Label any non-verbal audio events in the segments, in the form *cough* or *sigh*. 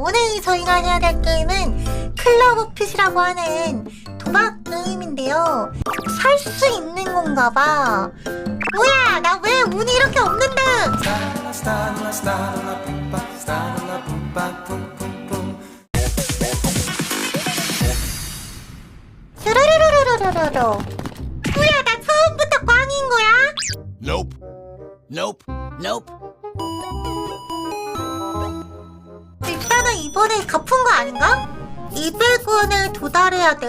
오늘 저희가 해야 될 게임은 클럽 오핏이라고 하는 도박 게임인데요. 살 수 있는 건가 봐. 뭐야, 나 왜 운이 이렇게 없는데? 뭐야, 나 처음부터 꽝인 거야? Nope. Nope. Nope. 일단은 이번에 갚은 거 아닌가? 200원에 도달해야 돼.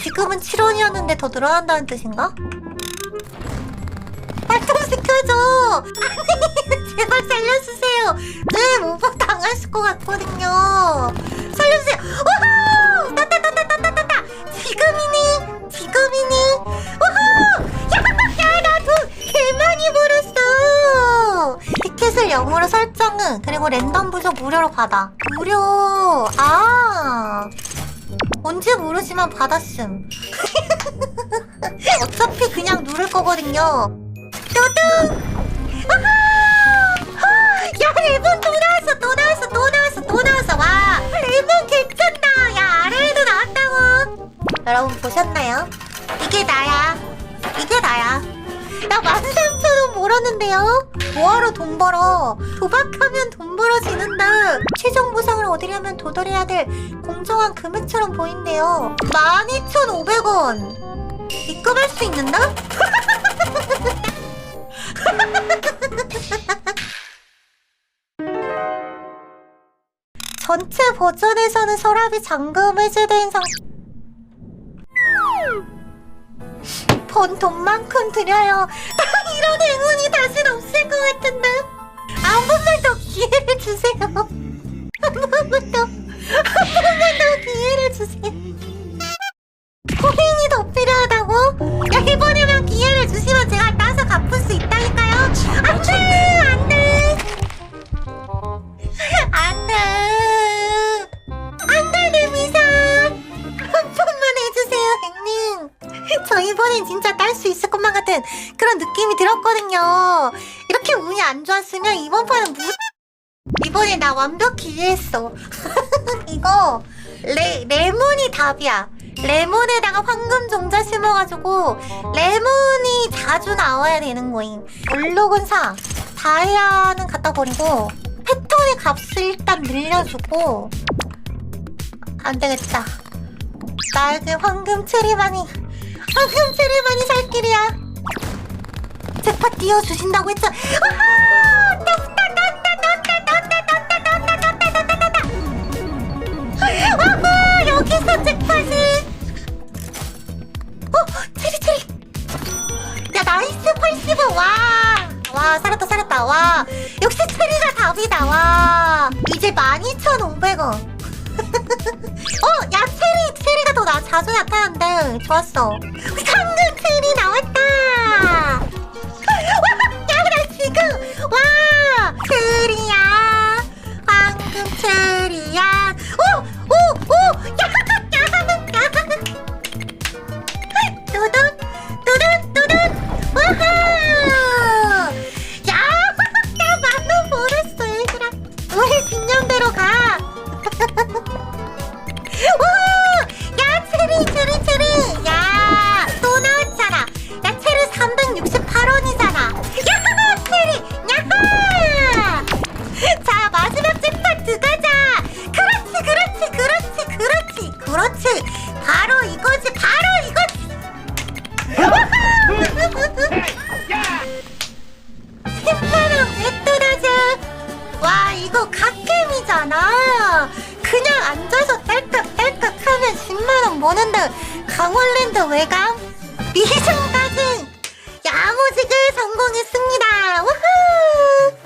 지금은 7원이었는데 더 늘어난다는 뜻인가? 발동시켜줘! *laughs* 제발 살려주세요. 네, 오버 당하실 것 같거든요. 살려주세요. 났다, 났다! 지금이니? 지금이니? 0으로 설정은, 그리고 랜덤 부조 무료로 받아. 무료, 아. 뭔지 모르지만 받았음. *laughs* 어차피 그냥 누를 거거든요. 뚜둥! 야, 레몬 또 나왔어, 또 나왔어, 또 나왔어, 또 나왔어. 와, 레몬 괜찮다. 야, 아래에도 나왔다고. 여러분 보셨나요? 이게 나야. 이게 나야. 나 13,000원 벌었는데요? 뭐하러 돈 벌어? 도박하면 돈 벌어지는데 최종 보상을 얻으려면 도달해야 될 공정한 금액처럼 보인대요 12,500원 입금할 수 있는다? *laughs* 전체 버전에서는 서랍이 잠금 해제된 상... 번 돈만큼 드려요. 이런 행운이 다신 없을 것 같은데. 한 번만 더 기회를 주세요. *laughs* 한 번만 더, 한 번만 더 기회를 주세요. 코인이 더 필요하다고? 야, 이번에만 기회를 주시면 제가 따서 갚을 수 있다니까요. 안 돼! 안 돼! 그런 느낌이 들었거든요. 이렇게 운이 안 좋았으면 이번 판은 무... 이번에 나 완벽히 이해했어. *laughs* 이거 레, 레몬이 답이야. 레몬에다가 황금 종자 심어가지고 레몬이 자주 나와야 되는 거임. 얼룩은 사. 다이아는 갖다 버리고 패턴의 값을 일단 늘려주고 안 되겠다. 나에게 황금 체리만이 황금 체리만이 살 길이야. 잭팟 띄워주신다고. 어 80원 와. 역시 체리가 답이다 와 이제 12,500원 어, 야, 체리, 체리가 더 나, 자주 나타난대. 좋았어. 이거 갓겜이잖아. 그냥 앉아서 딸깍딸깍 하면 10만원 버는데 강원랜드 외곽 미션까지 야무지게 성공했습니다. 우후!